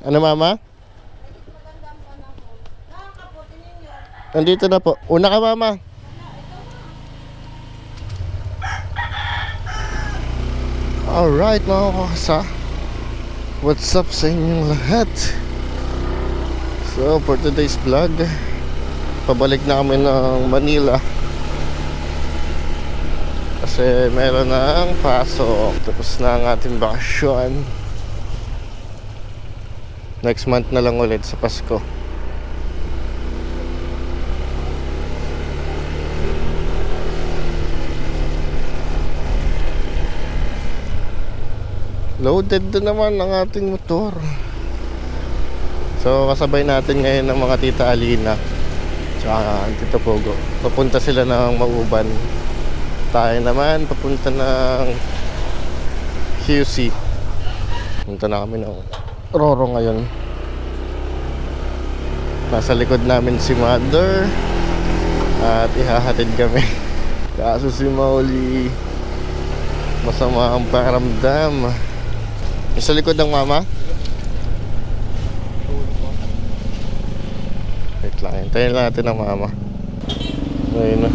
Ano mama? Nandito na po. Una ka mama. Alright mga kakasa. What's up sa inyong lahat? So for today's vlog, pabalik na kami ng Manila. Kasi meron ang pasok. Tapos na ang ating bakasyon. Next month na lang ulit sa Pasko. Loaded na naman ang ating motor. So kasabay natin ngayon ng mga tita Alina Tsaka Tito Pogo Papunta sila ng Mauban Tayo naman papunta ng QC Punta na kami ng Roro ngayon Nasa likod namin si Mother At ihahatid kami Kaso si Mauli Masama ang pakiramdam Sa likod ng mama Wait lang, hintayin lang natin ang mama. Ayun na.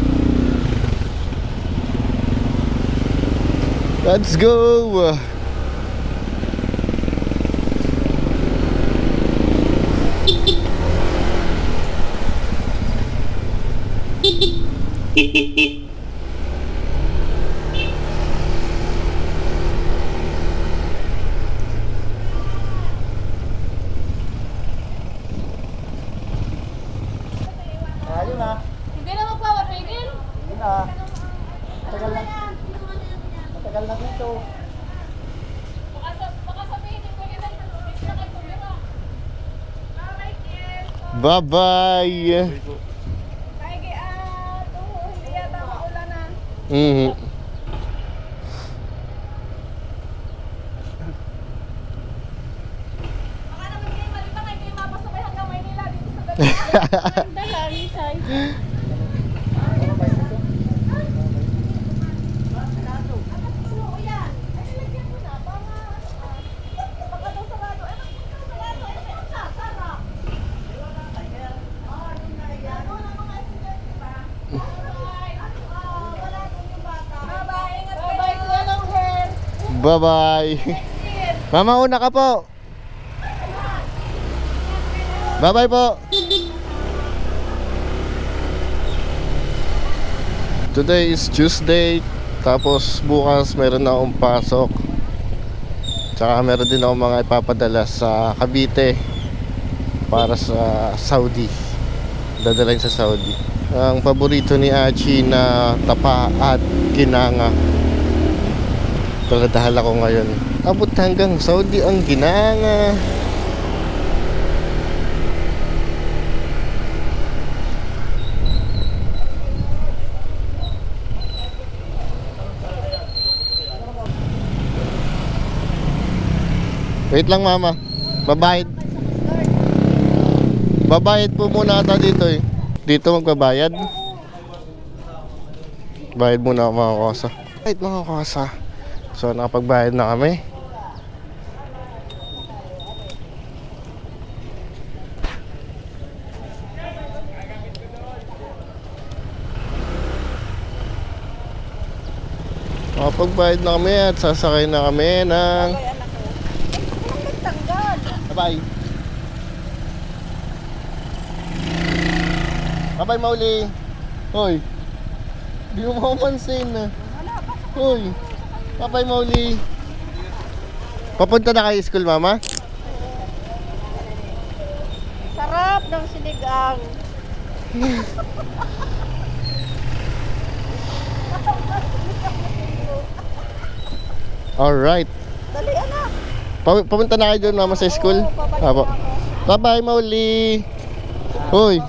Let's go! Ayun na. Hindi na magpapatigil. Ayun na. Matagal na. Matagal na dito. Baka, 嗯嗯 Bye-bye! Mama, una ka po! Bye-bye po! Today is Tuesday, tapos bukas meron na akong pasok. Tsaka meron din ako mga ipapadala sa Cavite para sa Saudi. Dadalhin sa Saudi. Ang paborito ni Achi na tapa at kinanga. Paladahala ko ngayon. Abot hanggang Saudi ang ginanga. Wait lang mama. Babayad. Babayad po muna ata dito eh. Dito magbabayad. Bayad muna ako mga kosa. Bayad mga kosa. So nakapagbayad na kami. Nakapagbayad na kami at sasakay na kami ng... Bye-bye. Bye-bye, Mauli. Hoy. Di mo mapapansin na. Hoy. Bye-bye, Mauli. Papunta na kayo school, mama? Sarap ng sinigang. Alright. Dali anak. Pa papunta na kayo doon, mama, sa school? Apo. Bye-bye, Mauli. Hoy.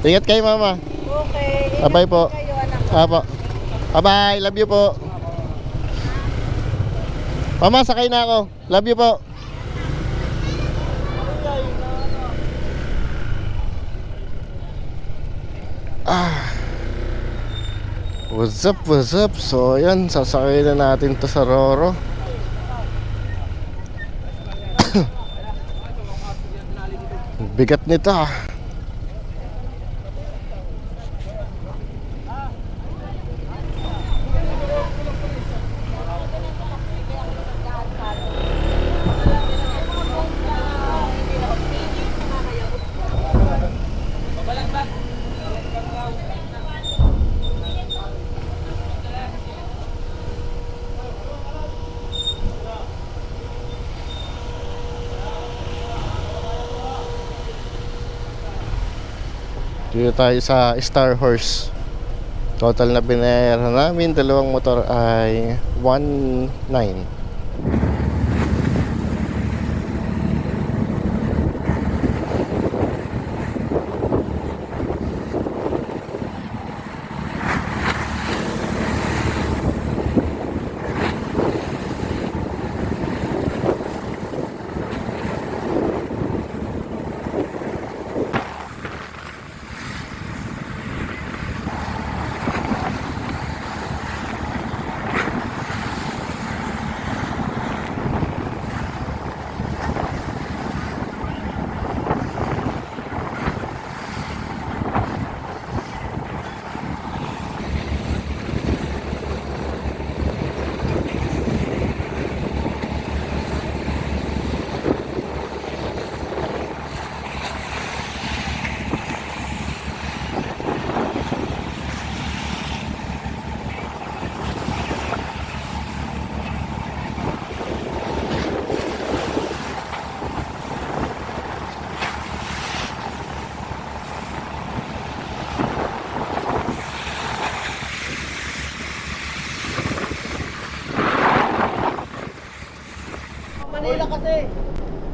Ingat kayo, mama. Okay. Bye-bye po. Apo. Bye-bye. Love you po. Mama, sakay na ako. Love you po. Ah. What's up, what's up? So, ayan, sasakay na natin to sa Roro. Bigat nito ah. Tayo sa Star Horse. Total na binayaran namin dalawang motor ay 1.9. Kasi.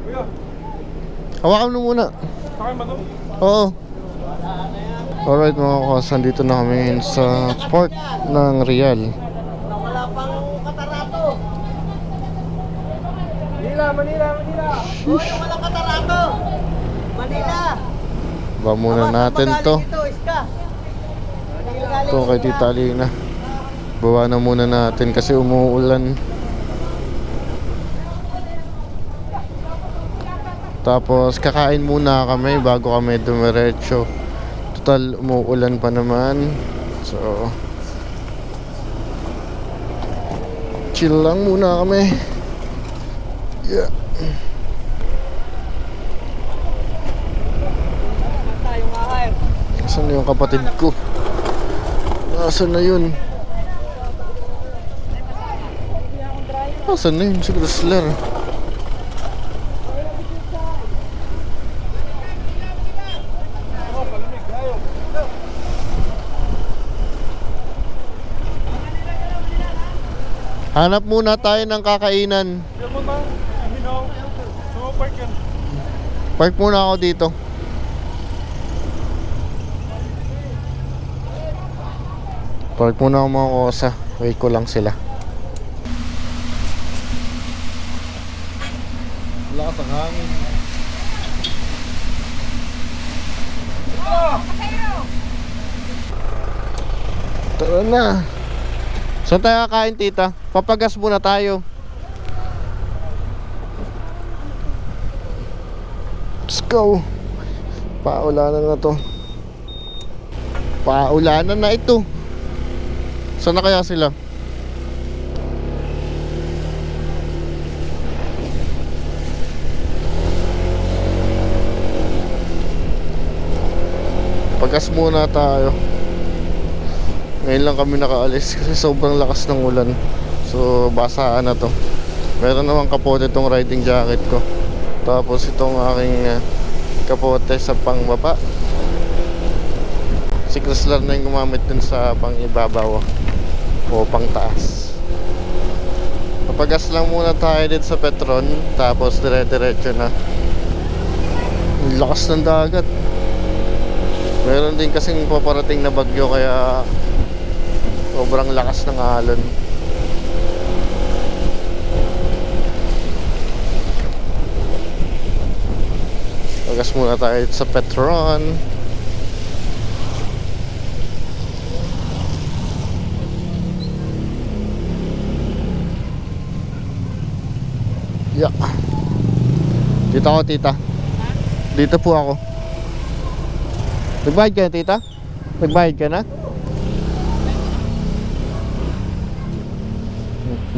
Kuya, Hawakan mo muna. sakay ba to? Oo. Alright mga kas, nandito na kami sa port ng Real. Na wala pang katarato. Manila, Manila, Manila! Oh, yung walang katarato. Manila. Ba muna natin saan to. Ito, kay Tita Alina. Bawa na muna natin kasi umuulan. Tapos kakain muna kami bago kami dumiretso. Total umuulan pa naman. So chill lang muna kami. Yeah. Na yung kapatid ko? Nasaan na yun? Nasaan na yun si Chrysler? Hanap muna tayo ng kakainan. Park muna ako dito. Park muna ako mga kosa. Wait ko lang sila. Lakas ang hangin. Tara na. Saan tayo kakain tita? Papagas muna tayo. Let's go. Paulanan na to. Paulanan na ito. Saan na kaya sila? Pagas muna tayo. Ngayon lang kami nakaalis kasi sobrang lakas ng ulan. So basaan na to. Meron naman kapote tong riding jacket ko. Tapos itong aking uh, kapote sa pangbaba. Si Chrysler na yung gumamit dun sa pang ibabaw o pang taas. Papagas lang muna tayo dito sa Petron tapos dire-diretso na. Lakas ng dagat. Meron din kasing paparating na bagyo kaya sobrang lakas ng alon. Pagas muna tayo sa Petron. Yeah. Dito ako, tita. Dito po ako. Nagbayad ka na, tita? Nagbayad ka na?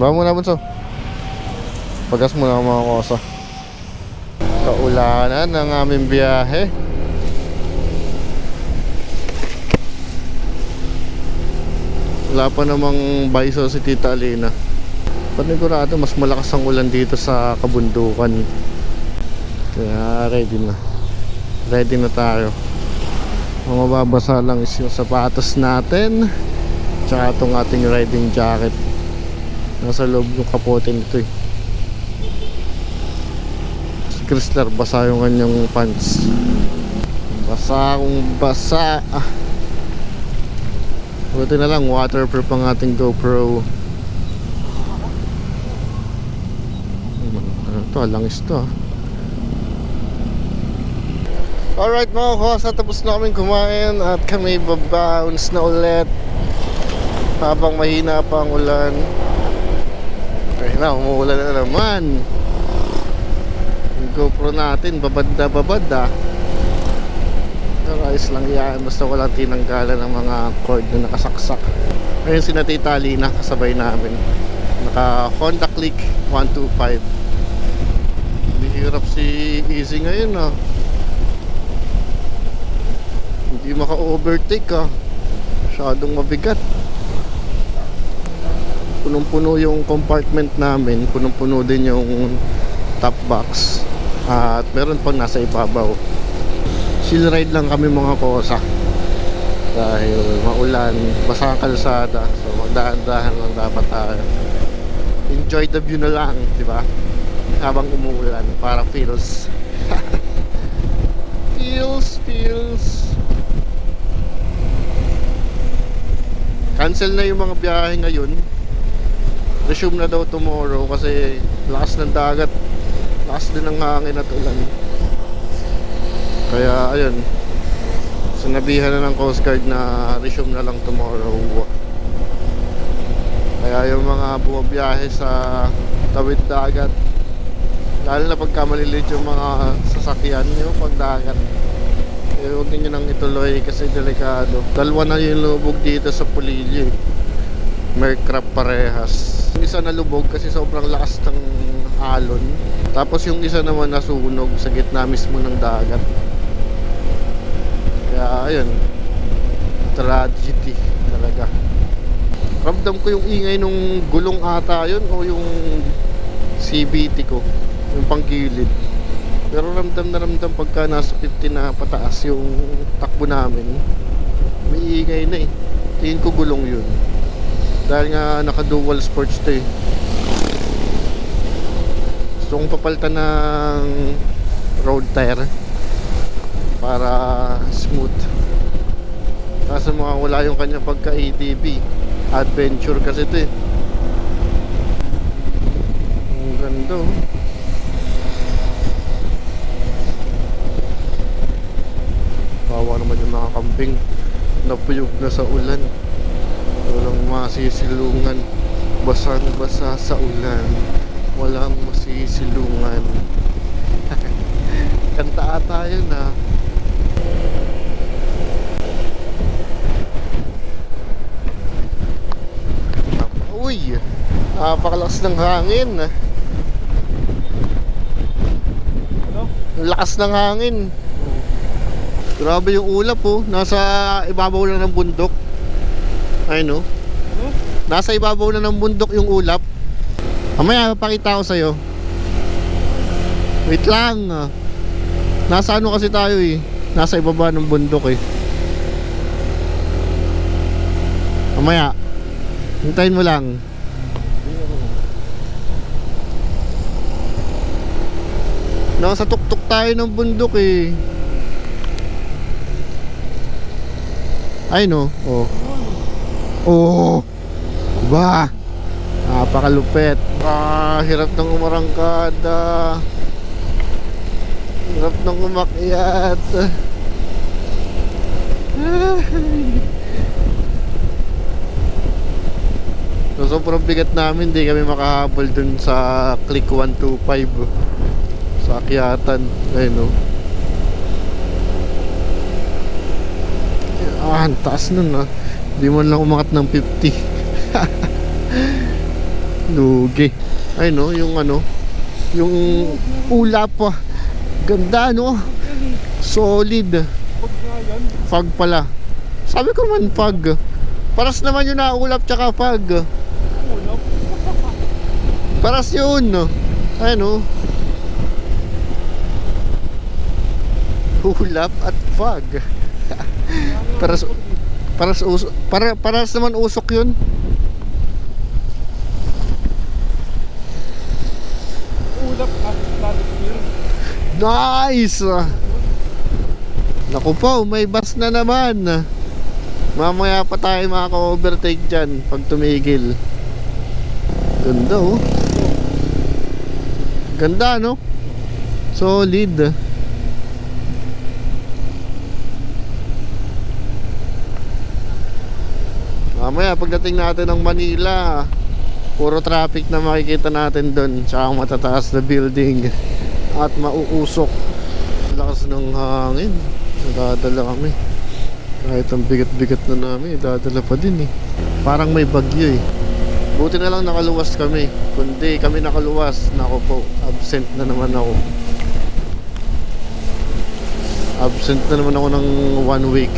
Bawa muna, bunso. Pagas muna ako mga kosa. Kaulanan ng aming biyahe. Wala pa namang baiso si Tita Alina. Panigurado mas malakas ang ulan dito sa kabundukan. Kaya ready na. Ready na tayo. Ang mababasa lang is yung sapatos natin. Tsaka itong ating riding jacket. Nasa loob yung kapote nito eh. Chrysler basa yung kanyang pants. Basa kung basa. Ah. Buti na lang waterproof ang ating GoPro. Ano to? Langis to ah. Alright mga kosa, tapos na kaming kumain at kami babounce na ulit habang mahina pa ang ulan. Okay na, umuulan na naman. GoPro natin, babad na babad ah. Pero ayos lang yan, basta walang tinanggalan ng mga cord na nakasaksak. Ayun si Natita Lina, kasabay namin. Naka Honda Click 125. Bihirap si Easy ngayon ah. Hindi maka-overtake ah. Masyadong mabigat. Punong-puno yung compartment namin. Punong-puno din yung top box. At meron pang nasa ibabaw. Chill ride lang kami mga kosa. Dahil maulan, basa ang kalsada. So magdahan-dahan lang dapat tayo. Enjoy the view na lang, di ba? Habang umuulan para feels. feels, feels. Cancel na yung mga biyahe ngayon. Resume na daw tomorrow kasi lakas ng dagat. Lakas din ng hangin at ulan. Kaya ayun. Sinabihan na ng Coast Guard na resume na lang tomorrow. Kaya yung mga bumabiyahe sa tawid dagat lalo na pagka maliliit yung mga sasakyan nyo pag dagat eh, huwag ninyo nang ituloy kasi delikado dalawa na yung lubog dito sa Pulilio eh. Mercraft parehas yung isa nalubog kasi sobrang lakas ng alon tapos yung isa naman nasunog sa gitna mismo ng dagat. Kaya ayun. Tragedy talaga. Ramdam ko yung ingay nung gulong ata yun o yung CBT ko yung panggilid. Pero ramdam na ramdam pagka nasa 50 na pataas yung takbo namin may ingay na eh. Tingin ko gulong yun. Dahil nga naka dual sports to eh gusto kong papalitan ng road tire para smooth. Kaso mga wala yung kanya pagka ADB adventure kasi to eh. Ang ganda oh. Kawa naman yung mga kambing. Napuyog na sa ulan. Walang masisilungan. Basang basa sa ulan. Walang masisilungan Kanta ata yun ah Uy Napakalakas ng hangin? Ang lakas ng hangin Grabe yung ulap oh. Nasa ibabaw na ng bundok. Ay no. Ano? Nasa ibabaw na ng bundok yung ulap. Mamaya papakita ko sa'yo. Wait lang. ah. Nasa ano kasi tayo eh. Nasa ibaba ng bundok eh. Mamaya. Hintayin mo lang. Nasa tuktok tayo ng bundok eh. Ay no. Oh. Oh. Ba. Napakalupit. Ah, hirap ng umarangkada. Hirap nang umakyat. so, sobrang bigat namin, hindi kami makahabol dun sa click 125 sa akyatan. Ayun o. No? Ah, ang taas nun ah. Hindi man lang umakat ng 50. Lugi. Ay no, yung ano, yung ula pa. Ah. Ganda no. Solid. Fog pala. Sabi ko man fog. Paras naman yung naulap tsaka fog. Paras yun. Ay no. Ulap at fog. paras paras usok para paras naman usok yun. Ulap at planet here. Nice! Naku po, may bus na naman. Mamaya pa tayo makaka-overtake dyan pag tumigil. Ganda oh. Ganda no? Solid. Mamaya pagdating natin ng Manila, puro traffic na makikita natin doon. Tsaka matataas na building at mauusok. Lakas ng hangin. Nadadala kami. Kahit ang bigat-bigat na namin, dadala pa din eh. Parang may bagyo eh. Buti na lang nakaluwas kami. Kundi kami nakaluwas, nako po, absent na naman ako. Absent na naman ako ng one week.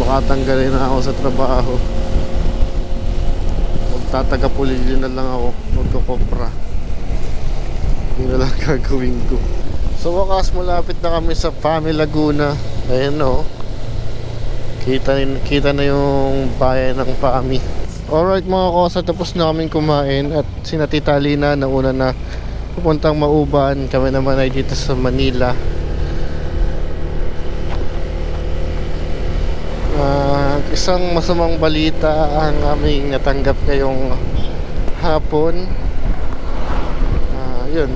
Baka tanggalin na ako sa trabaho. Magtatagapulili na lang ako. Magkukopra. Yun na lang gagawin ko. So wakas malapit na kami sa Pami Laguna. Ayan no. Kita, kita na yung bayan ng Pami. Alright mga kosa, tapos na kaming kumain at sina Tita Lina na una na pupuntang Mauban. Kami naman ay dito sa Manila. Ah, isang masamang balita ang aming natanggap ngayong hapon. Yun.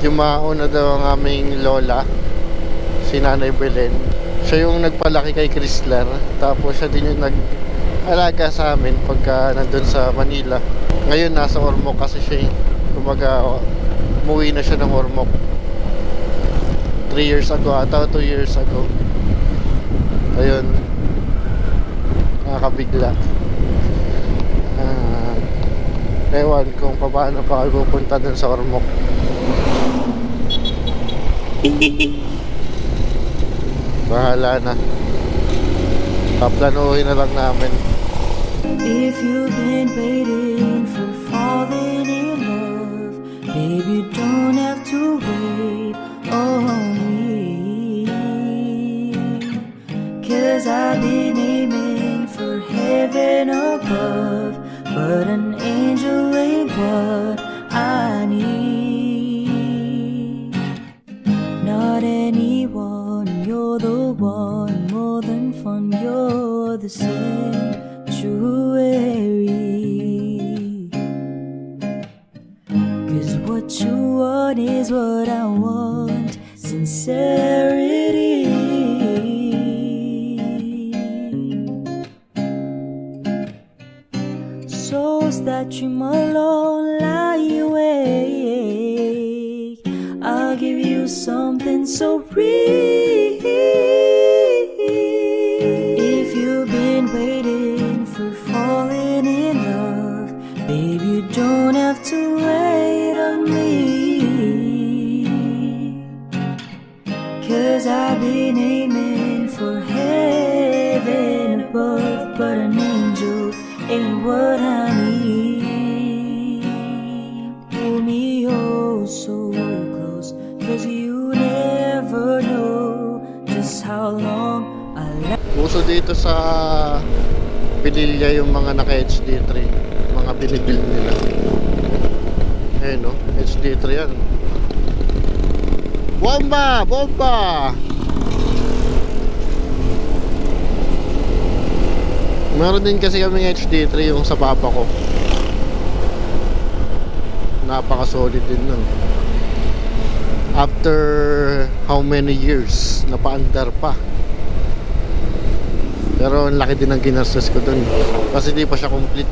Yumao na daw ang aming lola, si Nanay Belen. Siya yung nagpalaki kay Chrysler. Tapos siya din yung nag-alaga sa amin pagka nandun sa Manila. Ngayon nasa Ormoc kasi siya eh. Kumaga, umuwi na siya ng Ormoc. 3 years ago ata, 2 years ago. Ayun. Nakakabigla. Ah, ewan kung paano pa kayo pupunta dun sa Ormoc. Bahala na. Paplanuhin na lang namin. If you've been waiting for falling in love, baby, don't have to wait on me. Cause I've been aiming for heaven above, but an 我 something so real. Sa Pililya yung mga naka HD3 mga binibuild nila. Ayun no? HD3 yan. Bomba! Bomba! Meron din kasi kaming HD3 yung sa papa ko. Napaka solid din nun. After how many years napaandar pa pero ang laki din ng ginastos ko dun. Kasi di pa siya complete.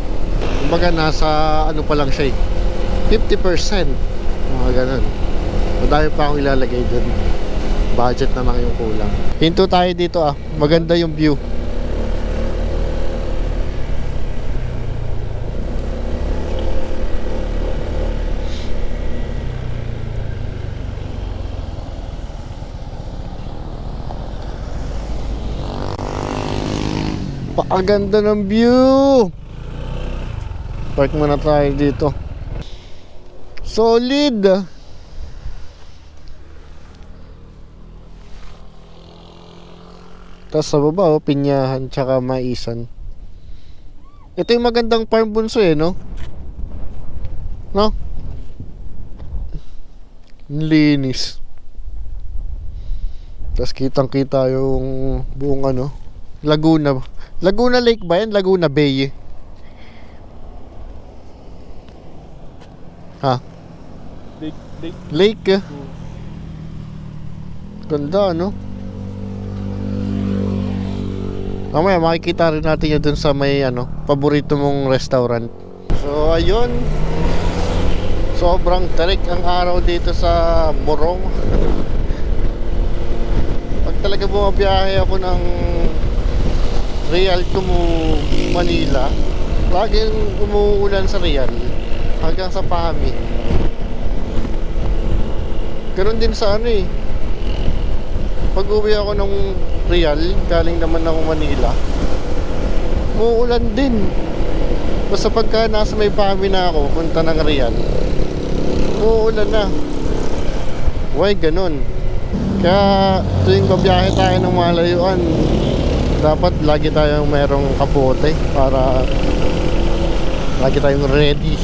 Kumbaga nasa ano pa lang siya eh. 50%. Mga ganun. Madami pa akong ilalagay dun. Budget na lang yung kulang. Hinto tayo dito ah. Maganda yung view. Pakaganda ng view. Park muna tayo dito. Solid. Tapos sa baba, oh, pinyahan tsaka maisan. Ito yung magandang farm bunso eh, no? No? Ang Linis. Tapos kitang kita yung buong ano, Laguna. Laguna Lake ba yan? Laguna Bay. Ha? Lake, lake. Lake. eh. Ganda, no? Mamaya makikita rin natin yun dun sa may ano, paborito mong restaurant. So, ayun. Sobrang tarik ang araw dito sa Morong. Pag talaga bumabiyahe ako ng Real to Manila, laging umuulan sa Real hanggang sa Pahami. Ganun din sa ano eh. Pag uwi ako ng Real, galing naman ako Manila, muulan din. Basta pagka nasa may pami na ako, punta ng Real, uulan na. Why ganun? Kaya tuwing babiyahe tayo ng malayuan, dapat lagi tayong merong kapote para lagi tayong ready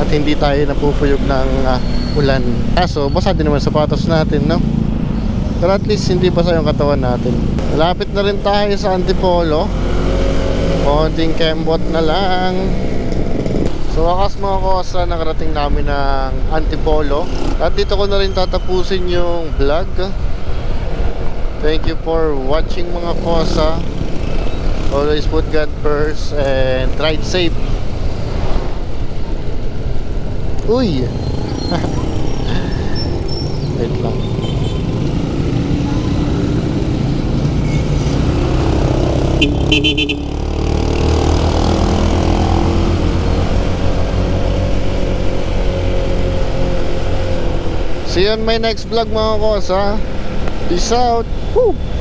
at hindi tayo napupuyog ng ah, ulan. Kaso, basa din naman sapatos natin, no? Pero at least hindi basa yung katawan natin. Malapit na rin tayo sa Antipolo. Konting kembot na lang. So wakas mga kosa, nakarating namin ng Antipolo. At dito ko na rin tatapusin yung vlog. Thank you for watching mga kosa. Ah. Always put God first and try ride safe. Uy! Wait lang. See you on my next vlog mga kosa. Ah. Peace out. Whew.